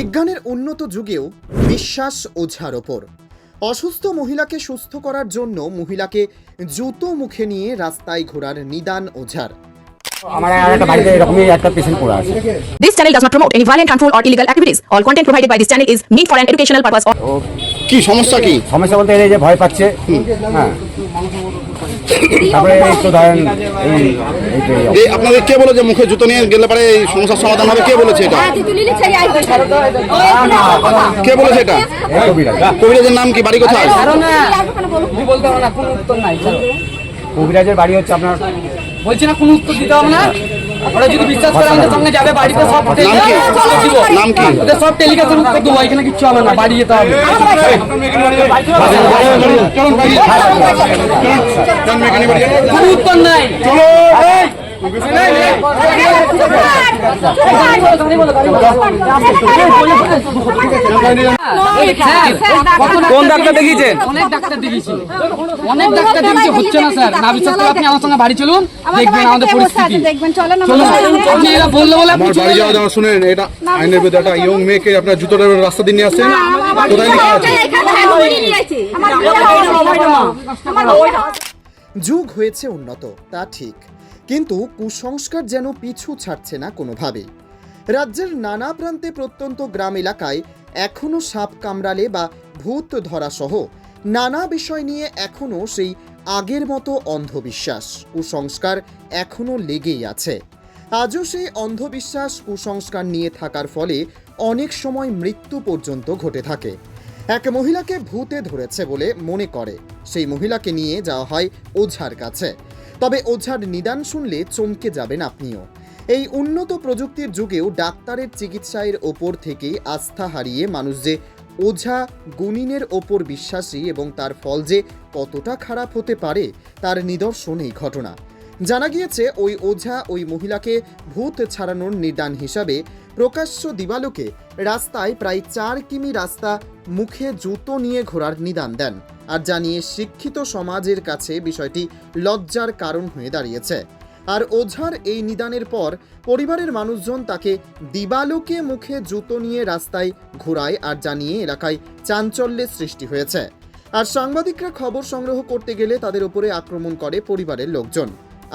বিজ্ঞানের উন্নত যুগেও বিশ্বাস ওঝার ওপর। অসুস্থ মহিলাকে সুস্থ করার জন্য মহিলাকে জুতো মুখে নিয়ে রাস্তায় ঘোরার নিদান ওঝার কি সমস্যা কি? সমস্যা বলতে ভয় পাচ্ছে। তারপরে এই তো ধরেন এই এই এই আপনাদের কে বলে যে মুখে জুতো নিয়ে গেলে পরে এই সমস্যার সমাধান হবে? কে বলেছে এটা? কে বলেছে এটা? এই কবিরাজ। কবিরাজের নাম কি? বাড়ি কোথায়? কবিরাজের বাড়ি হচ্ছে আপনার বলছি না কোনো উত্তর দিতে হবে না? ওরা যদি বিশ্বাস করে আমাদের সঙ্গে যাবে বাড়িতে সব নাম কি? ওদের সব টেলিকাসের উত্তর দেবো এখানে কিচ্ছু হবে না বাড়ি যেতে হবে কোনো উত্তর নাই কোন ডাক্তার দেখিয়েছেন? অনেক ডাক্তার দেখিয়েছি। অনেক ডাক্তার দেখিয়েছি হচ্ছে না স্যার? না বিশ্বাস করে আপনি আমার সঙ্গে বাড়ি চলুন দেখবেন আমাদের পরিস্থিতি। দেখবেন চলেন চলুন। আপনি এরা বলল বলে আপনি বাড়ি যাওয়া যাওয়া শুনেন এটা আইনের বিরুদ্ধে একটা ইয়ং মেয়েকে আপনার জুতোটা রাস্তা দিয়ে নিয়ে আসছেন? কোথায় যুগ হয়েছে উন্নত তা ঠিক। কিন্তু কুসংস্কার যেন পিছু ছাড়ছে না কোনোভাবেই রাজ্যের নানা প্রান্তে প্রত্যন্ত গ্রাম এলাকায় এখনও সাপ কামড়ালে বা ভূত ধরা সহ নানা বিষয় নিয়ে এখনও সেই আগের মতো অন্ধবিশ্বাস, কুসংস্কার এখনও লেগেই আছে। আজও সেই অন্ধবিশ্বাস, কুসংস্কার নিয়ে থাকার ফলে অনেক সময় মৃত্যু পর্যন্ত ঘটে থাকে। এক মহিলাকে ভূতে ধরেছে বলে মনে করে। সেই মহিলাকে নিয়ে যাওয়া হয় ওঝার কাছে। তবে ওঝার নিদান শুনলে চমকে যাবেন আপনিও। এই উন্নত প্রযুক্তির যুগেও ডাক্তারের চিকিৎসায়ের ওপর থেকে আস্থা হারিয়ে মানুষ যে ওঝা গুনিনের ওপর বিশ্বাসী এবং তার ফল যে কতটা খারাপ হতে পারে, তার নিদর্শন এই ঘটনা। জানা গিয়েছে, ওই ওঝা ওই মহিলাকে ভূত ছাড়ানোর নিদান হিসাবে প্রকাশ্য দিবালোকে রাস্তায় প্রায় চার কিমি রাস্তা মুখে জুতো নিয়ে ঘোরার নিদান দেন। আর জানিয়ে শিক্ষিত সমাজের কাছে বিষয়টি লজ্জার কারণ হয়ে দাঁড়িয়েছে। আর ওঝার এই নিদানের পর পরিবারের মানুষজন তাকে দিবালোকে মুখে জুতো নিয়ে রাস্তায় ঘোরায় আর জানিয়ে এলাকায় চাঞ্চল্যের সৃষ্টি হয়েছে। আর সাংবাদিকরা খবর সংগ্রহ করতে গেলে তাদের উপরে আক্রমণ করে পরিবারের লোকজন।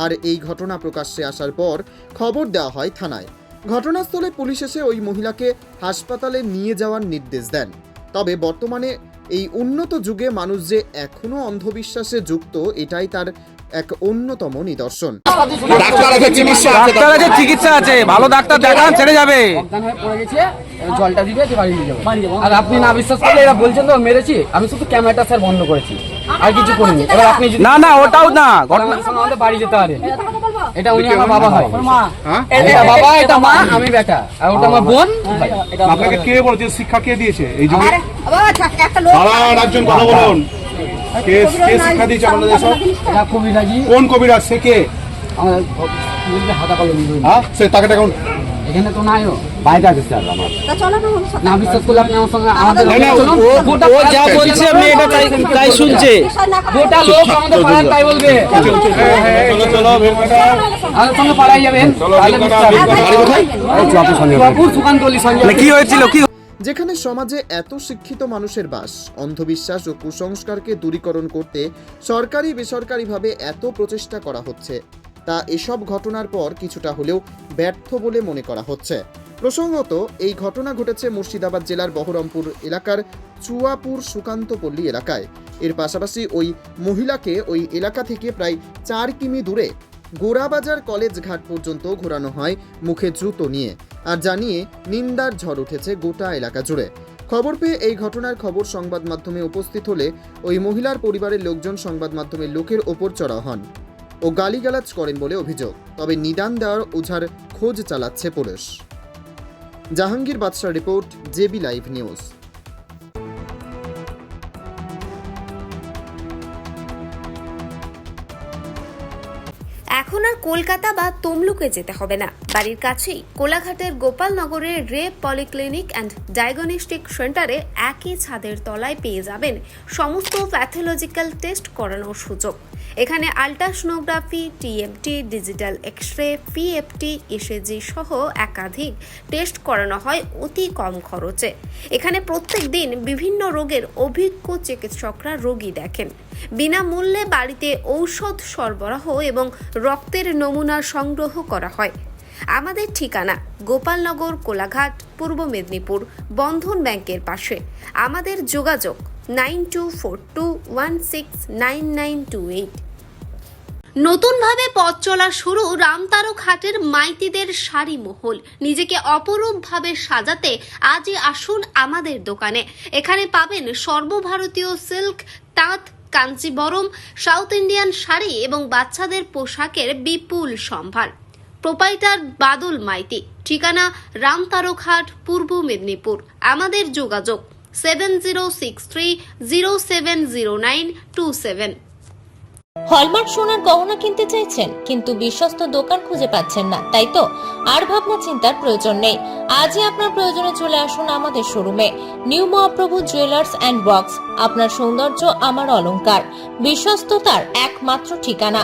আর এই ঘটনা প্রকাশ্যে আসার পর খবর দেওয়া হয় থানায়। ঘটনাস্থলে পুলিশ এসে ওই মহিলাকে হাসপাতালে নিয়ে যাওয়ার নির্দেশ দেন। তবে বর্তমানে এই উন্নত যুগে মানুষ যে এখনও অন্ধবিশ্বাসে যুক্ত এটাই তার এক অন্যতম নিদর্শন। ডাক্তার। আছে চিকিৎসা আছে ভালো ডাক্তার দেখান ছেড়ে যাবে। পড়ে গেছে জলটা দিবে দিয়ে বাড়ি নিয়ে যাব। আর আপনি না বিশ্বাস করলে এরা বলছেন তো মেরেছি আমি শুধু ক্যামেরাটা স্যার বন্ধ করেছি। আর কিছু করিনি। এবার আপনি না না ওটাও না। ঘটনা আমাদের বাড়ি যেতে পারে এটা উনি আমার বাবা হয়। হ্যাঁ? এটা বাবা এটা মা? আমি বেটা। আর ওটা আমার বোন? আপনাকে কে বলেছে? শিক্ষা কে দিয়েছে এই জন্য একটা লোক দাঁড়ান একজন কথা বলুন। কে কে শিক্ষা দিয়েছে আপনাদের সব? কবিরাজি। কোন কবিরাজ? সে কে? আমাদের হাতা কলম হ্যাঁ? সে তাকে দেখুন। এখানে তো বাড়িতে আছে স্যার আমার। না বিশ্বাস করলে আপনি আমার সঙ্গে আমাদের। ও- যা বলছে মেয়েটা তাই তাই শুনছে। গোটা লোক আমাদের পাড়ার তাই বলবে। আমাদের সঙ্গে পাড়ায় যাবেন? সঙ্গে মানে কি হয়েছিল? কি যেখানে সমাজে এত শিক্ষিত মানুষের বাস অন্ধবিশ্বাস ও কুসংস্কারকে দূরীকরণ করতে সরকারি বেসরকারিভাবে এত প্রচেষ্টা করা হচ্ছে। তা এসব ঘটনার পর কিছুটা হলেও ব্যর্থ বলে মনে করা হচ্ছে। প্রসঙ্গত, এই ঘটনা ঘটেছে মুর্শিদাবাদ জেলার বহরমপুর এলাকার চুয়াপুর সুকান্তপল্লী এলাকায়। এর পাশাপাশি ওই মহিলাকে ওই এলাকা থেকে প্রায় চার কিমি দূরে গোড়াবাজার কলেজ ঘাট পর্যন্ত ঘোরানো হয় মুখে জুতো নিয়ে। আর জানিয়ে নিন্দার ঝড় উঠেছে গোটা এলাকা জুড়ে। খবর পেয়ে এই ঘটনার খবর সংবাদ মাধ্যমে উপস্থিত হলে ওই মহিলার পরিবারের লোকজন সংবাদ মাধ্যমের লোকের ওপর চড়া হন। ও গালিগালাজ করেন বলে অভিযোগ, তবে নিদান দেওয়ার ওঝার খোঁজ চালাচ্ছে পুলিশ। জাহাঙ্গীর বাদশাহ রিপোর্ট, জেবি লাইভ নিউজ। এখন আর কলকাতা বা তমলুকে যেতে হবে না। বাড়ির কাছেই কোলাঘাটের গোপালনগরের রে পলিক্লিনিক অ্যান্ড ডায়াগনস্টিক সেন্টারে একই ছাদের তলায় পেয়ে যাবেন সমস্ত প্যাথোলজিক্যাল টেস্ট করানোর সুযোগ। এখানে ultrasonography TMT digital X ray PFT ECG সহ একাধিক টেস্ট করানো হয় অতি কম খরচে। এখানে প্রত্যেক দিন বিভিন্ন রোগের অভিজ্ঞ চিকিৎসকরা রোগী দেখেন। বিনামূল্যে বাড়িতে ঔষধ সরবরাহ এবং রক্তের নমুনা সংগ্রহ করা হয়। আমাদের ঠিকানা গোপালনগর, কোলাঘাট, পূর্ব মেদিনীপুর, বন্ধন ব্যাংকের পাশে। আমাদের যোগাযোগ nine two four two one six nine nine two নতুনভাবে পথ চলা শুরু রামতারক হাটের মাইতিদের শাড়ি মহল নিজেকে অপরূপভাবে সাজাতে আজই আসুন আমাদের দোকানে। এখানে পাবেন সর্বভারতীয় সিল্ক, তাঁত, কাঞ্চিবরম, সাউথ ইন্ডিয়ান শাড়ি এবং বাচ্চাদের পোশাকের বিপুল সম্ভার। প্রোপাইটার বাদল মাইতি। ঠিকানা রামতারকহাট, পূর্ব মেদিনীপুর। আমাদের যোগাযোগ হলমার্ক সোনার গহনা কিনতে চাইছেন, কিন্তু বিশ্বস্ত দোকান খুঁজে পাচ্ছেন না, তাই তো আর ভাবনা চিন্তার প্রয়োজন নেই। আজই আপনার প্রয়োজনে চলে আসুন আমাদের শোরুমে, new Mahaprabhu jewellers and box, আপনার সৌন্দর্য, আমার অলংকার, বিশ্বস্ততার একমাত্র ঠিকানা।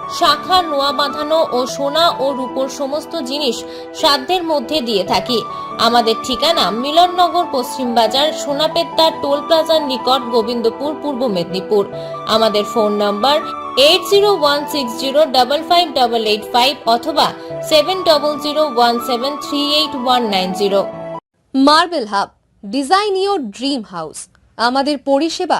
শাখা নোয়া বাঁধানো ও সোনা ও রূপোর সমস্ত জিনিস সাধ্যের মধ্যে দিয়ে থাকি। আমাদের ঠিকানা মিলননগর পশ্চিম বাজার, সোনাপেত্তা টোল প্লাজার নিকট গোবিন্দপুর, পূর্ব মেদিনীপুর। আমাদের phone number eight zero one six zero double five double eight five অথবা seven double zero one seven three eight one nine zero marble hub, design your dream house. আমাদের পরিষেবা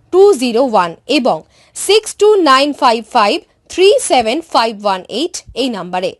two zero one এবং six two nine five five three seven five one eight এই নাম্বারে